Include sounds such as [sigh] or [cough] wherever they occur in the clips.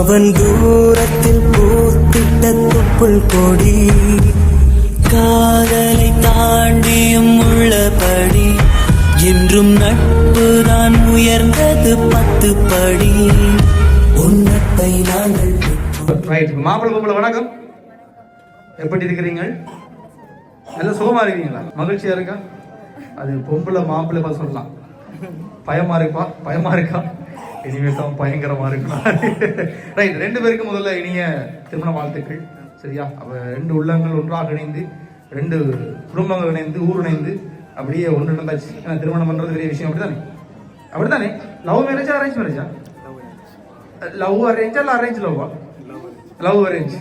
அவன் தூரத்தில் பூத்திட்ட தொப்புள் கொடி. காதலை தாண்டியும் உள்ளபடி என்றும் நட்புதான் உயர்ந்தது பத்து படி உன்னத்தை நாங்கள் பெற்றோம். ரைட் பொம்பளை வணக்கம். எப்படி இருக்கிறீங்க? நல்ல சுகமா இருக்கீங்களா மகிழ்ச்சியா இருக்கா? அது பொம்பளை மாப்பிள்ளை பார்த்து சொல்லலாம். பயமா இருப்பா பயமா இருக்கா? இனிமேல் தான் பயங்கரமா இருக்கலாம் ரைட் ரெண்டு பேருக்கும் முதல்ல இனிய திருமண வாழ்த்துக்கள். சரியா? அப்ப ரெண்டு உள்ளங்கள் ஒன்றாக இணைந்து ரெண்டு குடும்பங்கள் இணைந்து ஊர் இணைந்து அப்படியே ஒன்று நடந்தாச்சு ஏன்னா திருமணம் பண்றது பெரிய விஷயம். அப்படிதானே அப்படிதானே லவ் மேரேஜா அரேஞ்ச் மேரேஜா லவ் அரேஞ்சா இல்லை அரேஞ்ச் லவ்வா லவ் அரேஞ்ச்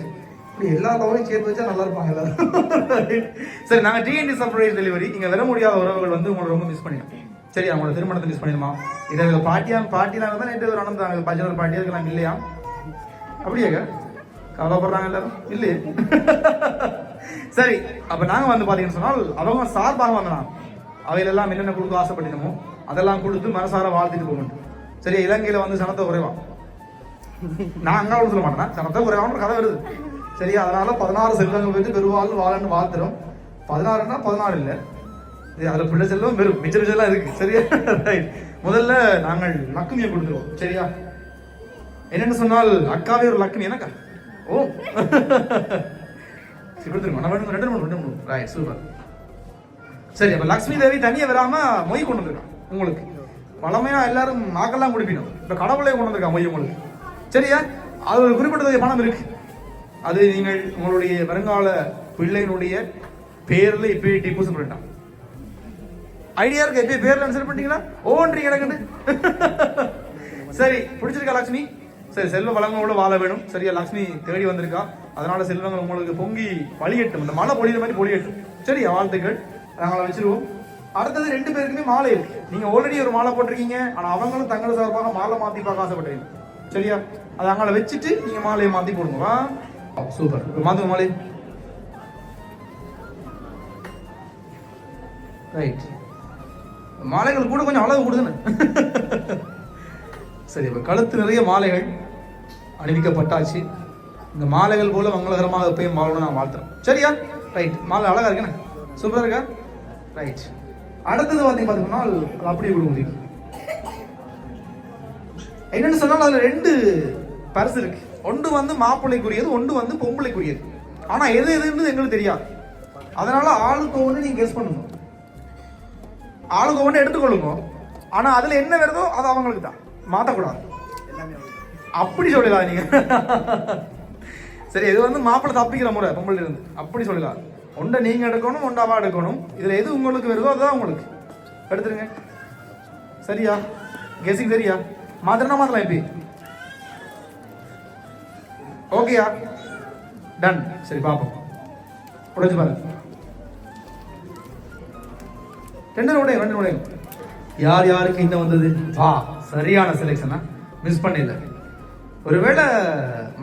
இப்படி எல்லா லவ்வையும் சேர்த்து வச்சா நல்லா இருப்பாங்க எல்லாரும். சரி நாங்கள் டிஎன்டி சர்ப்ரைஸ் டெலிவரி இங்கே வர முடியாத உறவுகள் வந்து உங்களை ரொம்ப மிஸ் பண்ணிடும். சரி அவங்களோட திருமணத்தை மிஸ் பண்ணிடுமா? இதை இதில் பாட்டியா பாட்டிலாம் இருந்தால் நேற்று ஒரு நடந்தாங்க பஞ்சனர் பாட்டியா இருக்கலாம் இல்லையா? அப்படியாங்க கவலைப்படுறாங்க எல்லாரும். இல்லையே? [laughs] சரி அப்ப நாங்க வந்து பாத்தீங்கன்னு சொன்னால் அவங்க சார்பாக வந்தான் அவையில எல்லாம் என்னென்ன கொடுக்க ஆசைப்பட்டினமோ அதெல்லாம் கொடுத்து மனசார வாழ்த்திட்டு போகணும் சரி இலங்கையில வந்து சனத்தை குறைவா? நான் அங்க சொல்ல மாட்டேன்? சனத்தை குறைவான கதை வருது. சரியா அதனால பதினாறு செல்வங்கள் வந்து பெருவாள் வாழன்னு வாழ்த்துறோம். பதினாறுன்னா பதினாறு இல்லை. அதில் பிள்ளை செல்வம் வெறும் மிச்ச மிச்சம்லாம் இருக்கு. சரியா? [laughs] ரைட் முதல்ல நாங்கள் லக்குமியை கொடுத்துருவோம் சரியா? என்னென்னு சொன்னால் அக்காவே ஒரு லக்குமி எனக்கா ஓ. [laughs] சரி கொடுத்துருங்க. நான் ரெண்டு மூணு ரெண்டு மூணு ரைட் சூப்பர் சரி அப்போ லக்ஷ்மி தேவி தனியாக வராமல் மொய் கொண்டு வந்துருக்கான் உங்களுக்கு. பழமையாக எல்லாரும் நாக்கெல்லாம் குடிப்பினோம். இப்போ கடவுளே கொண்டு வந்திருக்கான் மொய் உங்களுக்கு. சரியா? அது ஒரு குறிப்பிட்ட பணம் இருக்கு. அது நீங்கள் உங்களுடைய வருங்கால பிள்ளையினுடைய பேரில் இப்பயே டிப்போசிட் பண்ணிட்டான் ஐடியா இருக்கு? எப்பயே பேர்ல ஆன்சர் பண்ணிட்டீங்களா? ஓன்றீங்க எனக்கு சரி பிடிச்சிருக்கா லக்ஷ்மி? சரி செல்வ வளங்களோட வாழ வேணும். சரியா லக்ஷ்மி தேடி வந்திருக்கா. அதனால செல்வங்கள் உங்களுக்கு பொங்கி வழியட்டும் இந்த மழை பொழியிற மாதிரி பொழியட்டும் சரியா வாழ்த்துக்கள். நாங்களை வச்சிருவோம். அடுத்தது ரெண்டு பேருக்குமே மாலை இருக்கு. நீங்க ஆல்ரெடி ஒரு மாலை போட்டிருக்கீங்க. ஆனா அவங்களும் தங்கள் சார்பாக மாலை மாத்தி பார்க்க ஆசைப்பட்டீங்க. சரியா? அதை அங்கே வச்சுட்டு நீங்க மாலையை மாத்தி போடுங்க. சூப்பர். மாத்துங்க மாலை. ரைட் மாலைகள் கூட கொஞ்சம் அளவு கொடுதுன்னு சரி இப்போ கழுத்து நிறைய மாலைகள் அணிவிக்கப்பட்டாச்சு. இந்த மாலைகள் போல மங்களகரமாக எப்பயும் வாழணும் நான் வாழ்த்துறேன். சரியா? ரைட் மாலை அழகா இருக்குண்ணே. சூப்பராக இருக்கா? ரைட் அடுத்தது வந்து பார்த்தீங்கன்னா அப்படியே விட முடியும் என்னன்னு சொன்னால் அதில் ரெண்டு பரிசு இருக்கு. ஒன்று வந்து மாப்பிள்ளைக்குரியது ஒன்று வந்து பொம்பளைக்குரியது. ஆனால் எது எதுன்னு எங்களுக்கு தெரியாது. அதனால ஆளுக்கு ஒன்று நீங்கள் கெஸ் பண்ணணும் ஆளுக்கு ஒன்று எடுத்துக்கொள்ளுங்க. ஆனா அதுல என்ன வருதோ அது அவங்களுக்கு தான். மாத்தக்கூடாது. அப்படி சொல்லலாம் நீங்க. சரி இது வந்து மாப்பிள்ளை தப்பிக்கிற முறை பொம்பளை இருந்து. அப்படி சொல்லலாம் ஒன்றை நீங்க எடுக்கணும் ஒன்றாவா எடுக்கணும். இதுல எது உங்களுக்கு வருதோ அதுதான் உங்களுக்கு. எடுத்துருங்க. சரியா? கெஸிங் சரியா? மாத்திரனா மாத்தலாம் எப்படி ஓகேயா? டன் சரி பாப்போம் உடைச்சு பாருங்க. ரெண்டு உடையும் ரெண்டு உடையும் யார் யாருக்கு இந்த வந்தது? வா சரியான செலெக்ஷனா மிஸ் பண்ணிடல. ஒருவேளை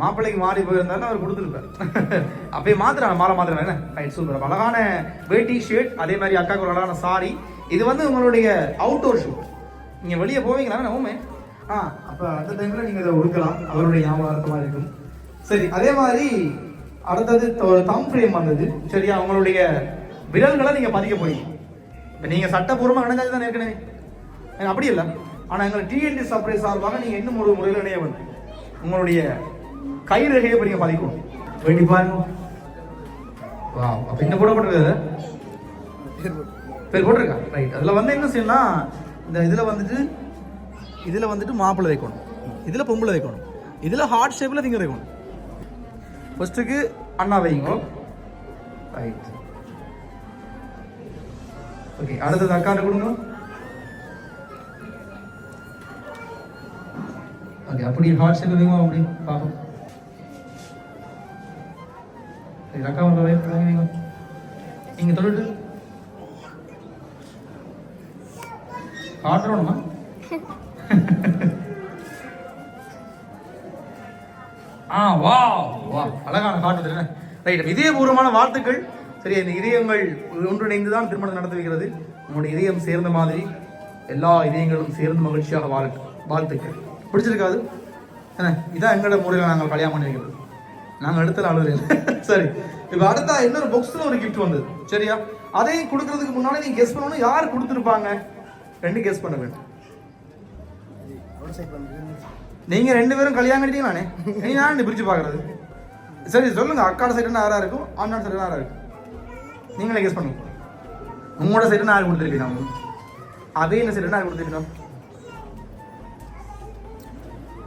மாப்பிள்ளைக்கு மாறி போயிருந்தாலும் அவர் கொடுத்துருப்பார். [laughs] அப்படியே மாத்திரம் மாலை மாத்திரம் என்ன? ரைட் சூப்பர் அழகான வேட்டி ஷர்ட் அதே மாதிரி அக்காக்கு ஒரு அழகான சாரி இது வந்து உங்களுடைய அவுட்டோர் ஷூ நீங்கள் வெளியே போவீங்களா? ஓமே ஆ அப்போ அந்த டைமில் நீங்கள் இதை உடுக்கலாம். அவருடைய ஞாபகார்த்தமாக இருக்கும். சரி அதே மாதிரி அடுத்தது ஒரு தம் ஃப்ரேம் வந்தது. சரியா? உங்களுடைய விரல்களை நீங்கள் பதிக்க போறீங்க. இப்போ நீங்கள் சட்டப்பூர்வமாக இணைஞ்சது தான் ஏற்கனவே? அப்படி இல்லை. ஆனால் எங்களை டிஎன்டி சப்ளை சார்பாக நீங்கள் இன்னும் ஒரு முறையில் இணைய வேண்டும். உங்களுடைய கை ரேகையை இப்போ நீங்கள் பதிக்கணும் வேண்டி பாருங்க. வா அப்போ இன்னும் கூட போட்டிருக்காது பேர் போட்டிருக்கா? ரைட் அதில் வந்து என்ன செய்யலாம் இந்த இதில் வந்துட்டு இதில் வந்துட்டு மாப்பிள்ளை வைக்கணும். இதில் பொம்பளை வைக்கணும். இதில் ஹார்ட் ஷேப்பில் நீங்க வைக்கணும். ஃபர்ஸ்ட்டுக்கு அண்ணா வைங்க ரைட் ஓகே அடுத்தது அக்காட்ட கொடுங்க. ஓகே அப்படி ஹார்ட் ஷேப் வேணுமா அப்படி? பாப்போம் சரி அக்கா உங்க வைங்க வைங்க நீங்க தொழிட்டு காட்டுறோமா [laughs] ஆ வா வா அழகான காட்டு ரைட் இதயபூர்வமான வாழ்த்துக்கள். சரி இந்த இதயங்கள் ஒன்றிணைந்துதான் திருமணம் நடத்தி வைக்கிறது உங்களுடைய இதயம் சேர்ந்த மாதிரி எல்லா இதயங்களும் சேர்ந்து மகிழ்ச்சியாக வாழ் வாழ்த்துக்கள். பிடிச்சிருக்காது? என்ன இதான் எங்களோட முறையில் நாங்கள் கல்யாணம் பண்ணிருக்கிறது நாங்கள் எடுத்த ஆளு [laughs] சரி. இப்போ அடுத்த இன்னொரு பொக்ஸில் ஒரு கிஃப்ட் வந்தது. சரியா? அதையும் கொடுக்கறதுக்கு முன்னாடி நீங்கள் கெஸ் பண்ணணும். யார் கொடுத்துருப்பாங்க? ரெண்டு கெஸ் பண்ண வேண்டும் நீங்க ரெண்டு பேரும் கல்யாணம் கட்டிங்களானே நீ நான் பிரிச்சு பாக்குறது சரி சொல்லுங்க. அக்காட சைடு யாரா இருக்கும்? அண்ணா சைடு யாரா இருக்கும்? நீங்களே கெஸ் பண்ணுங்க. உங்களோட சைடு நான் கொடுத்துருக்கேன்? அதே என்ன சைடு நான் கொடுத்துருக்கேன்?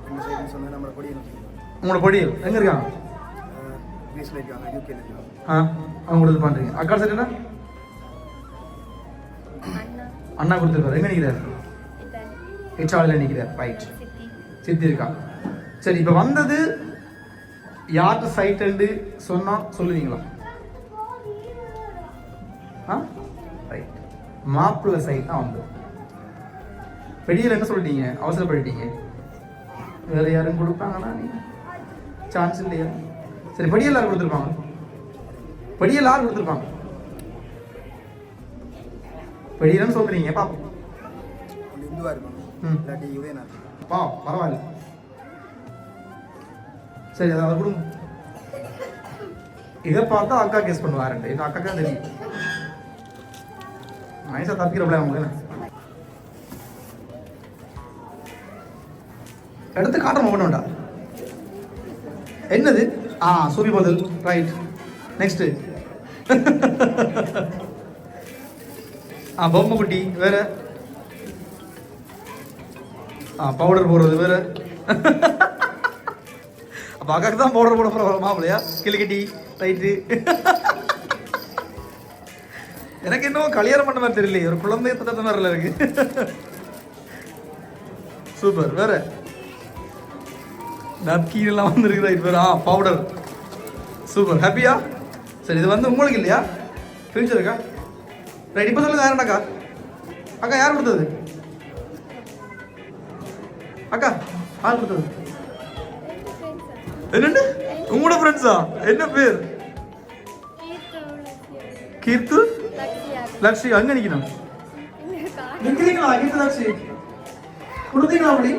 இந்த சைடு உங்களோட பொடி எங்க இருக்காங்க அவங்க கொடுத்து பண்றீங்க அக்கா சைடு என்ன? அண்ணா. அண்ணா கொடுத்துருக்காரு எங்க நிக்கிறாரு? ஹெச்ஆர்ல நிக்கிறார். ரைட் சித்தி. சித்தி இருக்கா? சரி இப்போ வந்தது யார்கிட்ட சைட்டு சொன்னா சொல்லுவீங்களா? ரைட் மாப்பிள்ளை சைட் தான் வந்தது பெடியில் என்ன சொல்லிட்டீங்க? அவசரப்பட்டுட்டீங்க. வேற யாரும் கொடுப்பாங்கன்னா நீ? சான்ஸ் இல்லையா? சரி படியல் யார் கொடுத்துருப்பாங்க? படியல் யார் கொடுத்துருப்பாங்க? படியலன்னு சொல்றீங்க? பாப்போம் இந்துவா இருக்கும். இல்லாட்டி யுவேனா பா பரவாயில்ல. சரி அதை கொடுங்க. இதை பார்த்தா அக்கா கேஸ் பண்ணுவாருண்டு இது அக்கா தான் தெரியும். நைஸா தப்பிக்கிறப்பல உங்களுக்கு எடுத்து காட்ட மாட்டோம்டா என்னது? ஆ சூரிய பதில். ரைட் நெக்ஸ்ட் ஆ பொம்மை குட்டி வேற. ஆ பவுடர் போடுறது வேற. அப்போ அக்காக்கு தான் பவுடர் போட போகிற மாப்பிள்ளையா? கிளிக்கட்டி ரைட்டு எனக்கு இன்னும் கல்யாணம் பண்ண மாதிரி தெரியல ஒரு குழந்தை தத்த மாதிரில இருக்கு சூப்பர். வேற? நப்கீன் எல்லாம் வந்துருக்கு ரைட் வேற. ஆ பவுடர் சூப்பர். ஹாப்பியா சரி இது வந்து உங்களுக்கு இல்லையா? ஃபியூச்சருக்கா ரைட் இப்போ சொல்லுங்க யாருண்டாக்கா அக்கா யார் கொடுத்தது? அக்கா யார் கொடுத்தது. என்னண்டு உங்களோட ஃப்ரெண்ட்ஸா என்ன பேர். கீர்த்து? லக்ஷி அங்க நிக்கணும். நிக்கிறீங்களா கீர்த்து லக்ஷி. கொடுத்தீங்களா அப்படி?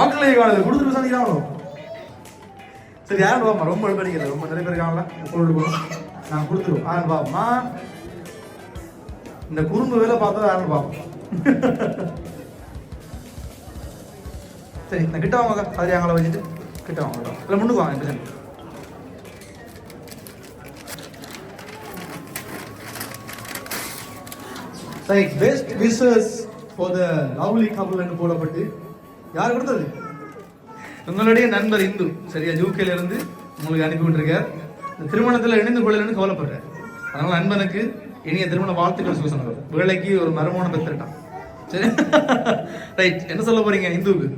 ஆட்களே காணுது. கொடுத்துட்டு சந்திக்கிறாங்களோ சரி யாரும் பாப்பா ரொம்ப படிக்கல ரொம்ப நிறைய பேர் இருக்காங்களா கொண்டு போகணும் நான் கொடுத்துருவோம். யாரும் பாப்பா இந்த குறும்பு வேலை பார்த்தா யாரும் பாப்போம் சரி இந்த கிட்ட வாங்க சரி அங்கே வச்சுட்டு கிட்ட வாங்க கிட்ட வாங்க. இல்ல முன்னுக்கு வாங்க right best wishes for the lovely என்று போடப்பட்டு. யார் கொடுத்தது? உங்களுடைய நண்பர் இந்து. சரியா யூகேல இருந்து உங்களுக்கு அனுப்பி விட்டுருக்கார். இந்த திருமணத்தில் இணைந்து கொள்ளலன்னு கவலைப்படுறார். அதனால நண்பனுக்கு இனிய திருமண வாழ்த்துக்கள் சொல்ல சொன்னார். வேலைக்கு ஒரு மரமான பெற்றுட்டான் சரி. ரைட் என்ன சொல்ல போறீங்க இந்துவுக்கு?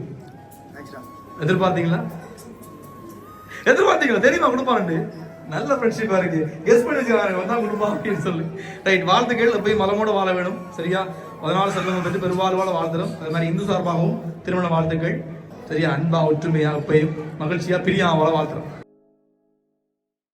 எதிர்பார்த்தீங்களா? எதிர்பார்த்தீங்களா? தெரியுமா கொடுப்பாண்டு நல்ல ஃப்ரெண்ட்ஷிப்பா இருக்கு. கெஸ் பண்ணி வச்சுக்கிறாங்க வந்தா குடும்பம் அப்படின்னு சொல்லி. ரைட் வாழ்த்துக்கள் போய் மலமோட வாழ வேணும் சரியா? அதனால செல்வம் பெற்று பெருவாழ்வாழ வாழ்ந்துடும். அது மாதிரி இந்து சார்பாகவும் திருமண வாழ்த்துக்கள். சரியா? அன்பா ஒற்றுமையா எப்பயும் மகிழ்ச்சியா பிரியா வாழ்த்துறோம்.